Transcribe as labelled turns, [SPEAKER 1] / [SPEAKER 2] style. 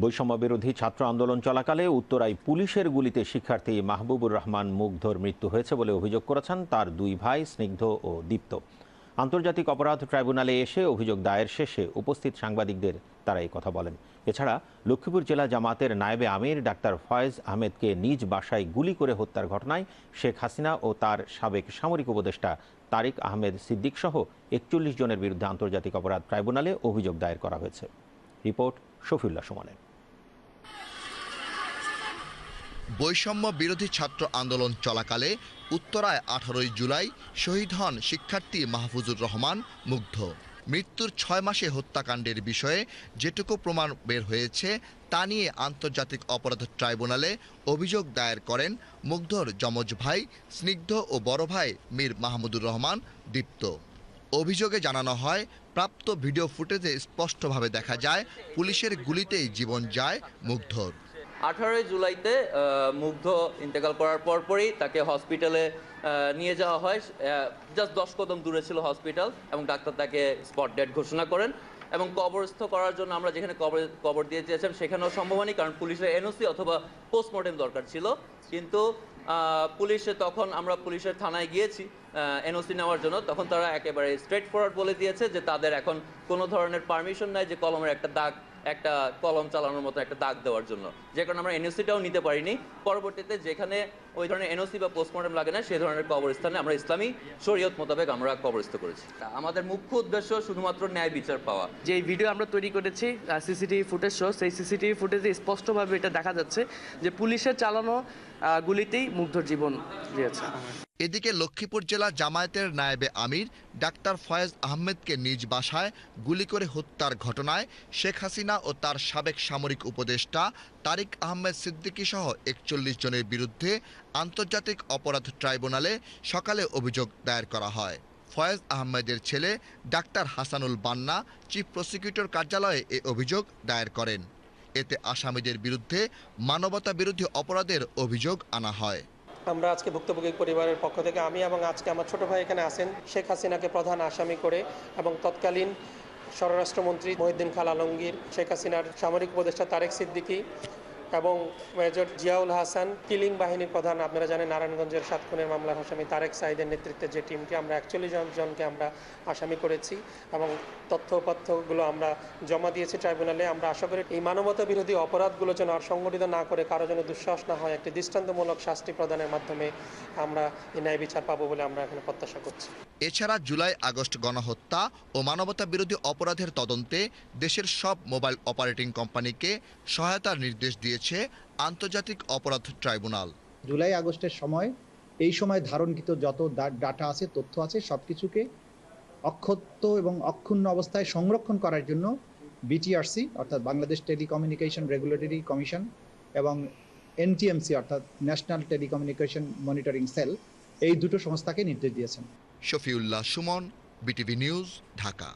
[SPEAKER 1] বৈষম্য বিরোধী ছাত্র আন্দোলন চলাকালে উত্তরায় পুলিশের গুলিতে শিক্ষার্থী মাহবুবুর রহমান মুগ্ধর মৃত্যু হয়েছে বলে অভিযোগ করেছেন তার দুই ভাই স্নিগ্ধ ও দীপ্ত। আন্তর্জাতিক অপরাধ ট্রাইব্যুনালে এসে অভিযোগ দায়ের শেষে উপস্থিত সাংবাদিকদের তারা এই কথা বলেন। এছাড়া লক্ষ্মীপুর জেলা জামাতের নায়েবে আমির ডাক্তার ফয়েজ আহমেদকে নিজ বাসায় গুলি করে হত্যার ঘটনায় শেখ হাসিনা ও তার সাবেক সামরিক উপদেষ্টা তারিক আহমেদ সিদ্দিক সহ একচল্লিশ জনের বিরুদ্ধে আন্তর্জাতিক অপরাধ ট্রাইব্যুনালে অভিযোগ দায়ের করা হয়েছে। রিপোর্ট শফিউল্লাহ সুমনের।
[SPEAKER 2] বৈষম্য বিরোধী ছাত্র আন্দোলন চলাকালে উত্তরায় আঠারোই জুলাই শহীদ হন শিক্ষার্থী মাহফুজুর রহমান মুগ্ধ। মৃত্যুর ছয় মাসে হত্যাকাণ্ডের বিষয়ে যেটুকু প্রমাণ বের হয়েছে তা নিয়ে আন্তর্জাতিক অপরাধ ট্রাইব্যুনালে অভিযোগ দায়ের করেন মুগ্ধর যমজ ভাই, স্নিগ্ধ ও বড় ভাই মীর মাহমুদুর রহমান দীপ্ত। অভিযোগে জানানো হয়, প্রাপ্ত ভিডিও ফুটেজে স্পষ্টভাবে দেখা যায়, পুলিশের গুলিতেই জীবন যায় মুগ্ধর।
[SPEAKER 3] আঠারোই জুলাইতে মুগ্ধ ইন্তেকাল করার পরপরই তাকে হসপিটালে নিয়ে যাওয়া হয়। জাস্ট দশ কদম দূরে ছিল হসপিটাল এবং ডাক্তার তাকে স্পট ডেড ঘোষণা করেন এবং কবরস্থ করার জন্য আমরা যেখানে কবর কবর দিয়ে চেয়েছিলাম সেখানেও সম্ভব হয়নি কারণ পুলিশের এনওসি অথবা পোস্টমর্টেম দরকার ছিল। কিন্তু পুলিশে তখন আমরা পুলিশের থানায় গিয়েছি এনওসি নেওয়ার জন্য। তখন তারা একেবারে স্ট্রেট ফরওয়ার্ড বলে দিয়েছে যে তাদের এখন কোনো ধরনের পারমিশন নাই যে কলমের একটা দাগ একটা কলম চালানোর মতো একটা দাগ দেওয়ার জন্য। যে কারণে আমরা এনওসিটাও নিতে পারিনি। পরবর্তীতে যেখানে ওই ধরনের এনওসি বা পোস্টমর্টম লাগে না সেই ধরনের কবরস্থানে আমরা ইসলামী শরীয়ত মোতাবেক আমরা কবরস্থ করেছি। আমাদের মুখ্য উদ্দেশ্য শুধুমাত্র ন্যায় বিচার পাওয়া।
[SPEAKER 4] যে ভিডিও আমরা তৈরি করেছি সিসিটিভি ফুটেজ সহ সেই সিসিটিভি ফুটেজে স্পষ্টভাবে এটা দেখা যাচ্ছে যে পুলিশের চালানো গুলিতেই মুগ্ধর জীবন দিয়েছে।
[SPEAKER 2] এদিকে লক্ষ্মীপুর জেলা জামায়াতের নায়েবে আমির, ডাক্তার ফয়েজ আহমেদকে নিজ বাসায় গুলি করে হত্যার ঘটনায় শেখ হাসিনা ও তার সাবেক সামরিক উপদেষ্টা তারিক আহমেদ সিদ্দিকী সহ একচল্লিশ জনের বিরুদ্ধে আন্তর্জাতিক অপরাধ ট্রাইব্যুনালে সকালে অভিযোগ দায়ের করা হয়। ফয়েজ আহমেদের ছেলে ডাক্তার হাসানুল বান্না, চিফ প্রসিকিউটর কার্যালয়ে এ অভিযোগ দায়ের করেন। এতে আসামিদের বিরুদ্ধে মানবতা বিরোধী অপরাধের অভিযোগ আনা হয়।
[SPEAKER 5] আমরা আজকে ভুক্তভোগী পরিবারের পক্ষ থেকে আমি এবং আজকে আমার ছোট ভাই এখানে আছেন, শেখ হাসিনাকে প্রধান আসামি করে এবং তৎকালীন স্বরাষ্ট্রমন্ত্রী মহিউদ্দিন খাল আলমগীর, শেখ হাসিনার সামরিক উপদেষ্টা তারেক সিদ্দিকী এবং মেজর জিয়াউল হাসান, কিলিং বাহিনীর প্রধান, আপনারা জানেন নারায়ণগঞ্জের সাত খুনের মামলার আসামি তারেক সাইদের নেতৃত্বে যে টিমটি আমরা একচল্লিশ জন, জনকে আমরা আসামি করেছি এবং তথ্য তথ্যপত্রগুলো আমরা জমা দিয়েছি ট্রাইব্যুনালে। আমরা আশা করি এই মানবতা বিরোধী অপরাধগুলো যেন আর সংগঠিত না করে, কারও যেন দুঃসাহস না হয়, একটি দৃষ্টান্তমূলক শাস্তি প্রদানের মাধ্যমে আমরা এই ন্যায় বিচার পাবো বলে আমরা এখানে প্রত্যাশা করছি।
[SPEAKER 2] এছাড়া জুলাই, আগস্ট গণহত্যা ও মানবতা বিরোধী অপরাধের তদন্তে দেশের সব মোবাইল অপারেটিং কোম্পানিকে সহায়তার নির্দেশ দিয়েছে আন্তর্জাতিক অপরাধ ট্রাইব্যুনাল।
[SPEAKER 6] জুলাই, আগস্টের সময় এই সময় ধারণকৃত যত ডাটা আছে, তথ্য আছে সব কিছুকে অক্ষত এবং অক্ষুণ্ণ অবস্থায় সংরক্ষণ করার জন্য বিটিআরসি অর্থাৎ বাংলাদেশ টেলিকমিউনিকেশন রেগুলেটরি কমিশন এবং এনটিএমসি অর্থাৎ ন্যাশনাল টেলিকমিউনিকেশন মনিটরিং সেল এই দুটো সংস্থাকে নির্দেশ দিয়েছেন।
[SPEAKER 2] Shafiullah Suman BTV news Dhaka.